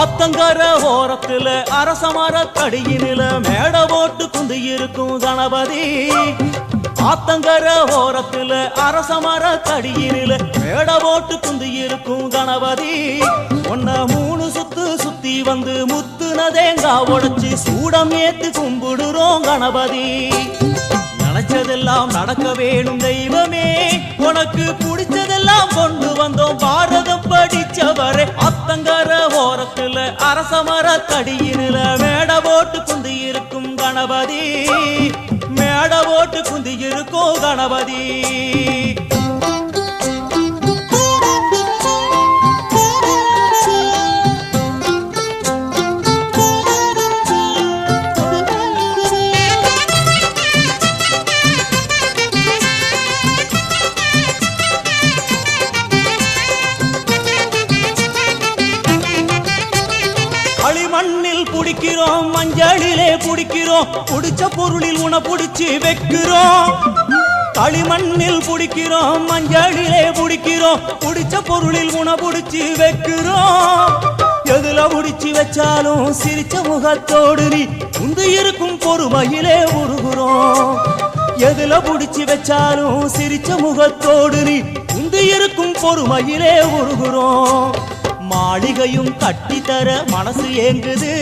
ஆத்தங்கர ஓரத்துல அரசமர தடியினில மேட போட்டு குந்தி இருக்கும் கணபதி. ஆத்தங்கர ஓரத்துல அரச மர கடியினில மேட போட்டு குந்தி இருக்கும் கணபதி. ஒன்ன மூணு சுத்து சுத்தி வந்து முத்துன தேங்காய் உடைச்சு சூடம் ஏத்து கும்பிடுறோம் கணபதி. நினைச்சதெல்லாம் நடக்க வேணும் தெய்வமே. உனக்கு பிடிச்சதெல்லாம் கொண்டு வந்தோம் பாரதம் படிச்சவரே. அத்தங்கர ஓரத்துல அரச மர கடியினில மேட போட்டு குந்தி இருக்கும் கணபதி. மேட போட்டு குந்தி இருக்கோ கணபதி. புடிக்கிறோம் மஞ்சளிலே புடிக்கிறோம் புடிச்ச பொருளில் உன பிடிச்சி வைக்கிறோம் களிமண்ணில் பிடிக்கிறோம் மஞ்சளிலே பிடிக்கிறோம் பிடிச்ச பொருளில் உன பிடிச்சி வைக்கிறோம். எதுல பிடிச்சி வச்சாலும் சிரிச்ச முகத்தோடு நீ உந்து இருக்கும் பொறுமையிலே உருகுறோம். எதுல பிடிச்சி வச்சாலும் சிரிச்ச முகத்தோடு நீ உந்து இருக்கும் பொறுமையிலே உருகுறோம். மாளிகையும் கட்டித்தர மனசு ஏங்குது.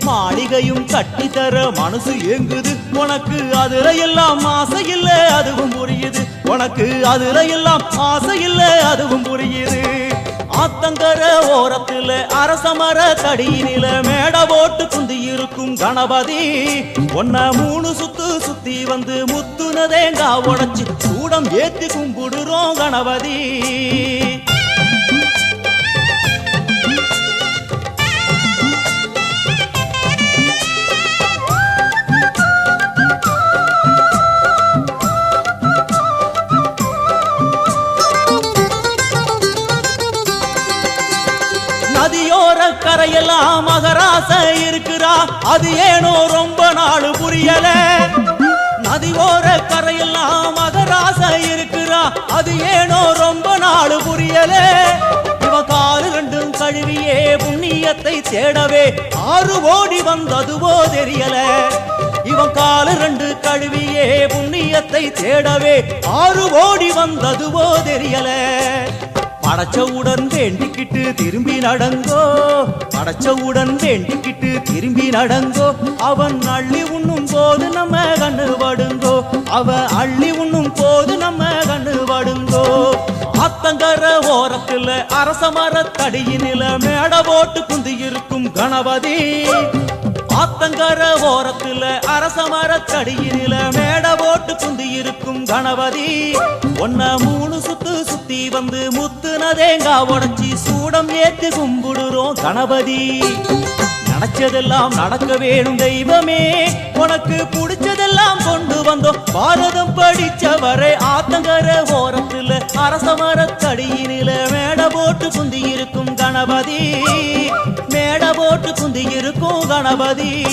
மாளிகையும் கட்டித்தர மனசு ஏங்குது. உனக்கு அதுல எல்லாம் ஆசை இல்ல அதுவும் புரியுது. உனக்கு அதுல எல்லாம் ஆசை இல்ல அதுவும் புரியுது. ஆத்தங்கர ஓரத்துல அரசமர கடியினில மேட போட்டு குந்தி இருக்கும் கணபதி. ஒன்ன மூணு சுத்து சுத்தி வந்து முத்துன தேங்காய் உடைச்சு சூடம் ஏத்தி கும்பிடுறோம் கணபதி. நதியோர கரையெல்லாம் மகராச இருக்கிறா. அது ஏனோ ரொம்ப நாள் புரியல. நதியோர கரையெல்லாம் மகராச இருக்கிறா. அது ஏனோ ரொம்ப நாள் புரியல. இவ காலு ரெண்டும் கழுவியே புண்ணியத்தை தேடவே ஆறு ஓடி வந்ததுவோ தெரியல. இவன் காலு ரெண்டு கழுவியே புண்ணியத்தை தேடவே ஆறு ஓடி வந்ததுவோ தெரியல. படைச்சவுடன் வேண்டிக்கிட்டு திரும்பி நடங்கோ. படைச்சவுடன் வேண்டிக்கிட்டு திரும்பி நடங்கோ. அவன் அள்ளி உண்ணும் போது நம்ம கண்ணு படுங்கோ. அவ அள்ளி உண்ணும் போது நம்ம கண்ணு படுங்கோ. ஆத்தங்கர ஓரத்துல அரச மரத்தடியினில மேட போட்டு குந்தி இருக்கும் கணபதி. ஆத்தங்கர ஓரத்துல அரச மரத்தடியினில மேட இருக்கும் கணபதி. ஒன்ன மூணு சுத்து சுத்தி வந்து முத்துன தேங்காய் உடைச்சி சூடம் ஏத்து கும்பிடுறோம் கணபதி. நினைச்சதெல்லாம் நடக்க வேணும் தெய்வமே. உனக்கு பிடிச்சதெல்லாம் கொண்டு வந்தோம். பாரதம் படிச்சவரை ஆத்தங்கர ஓரத்துல அரச தடியினில மேட போட்டு குந்தி இருக்கும் கணபதி. மேட போட்டு குந்தி இருக்கும் கணபதி.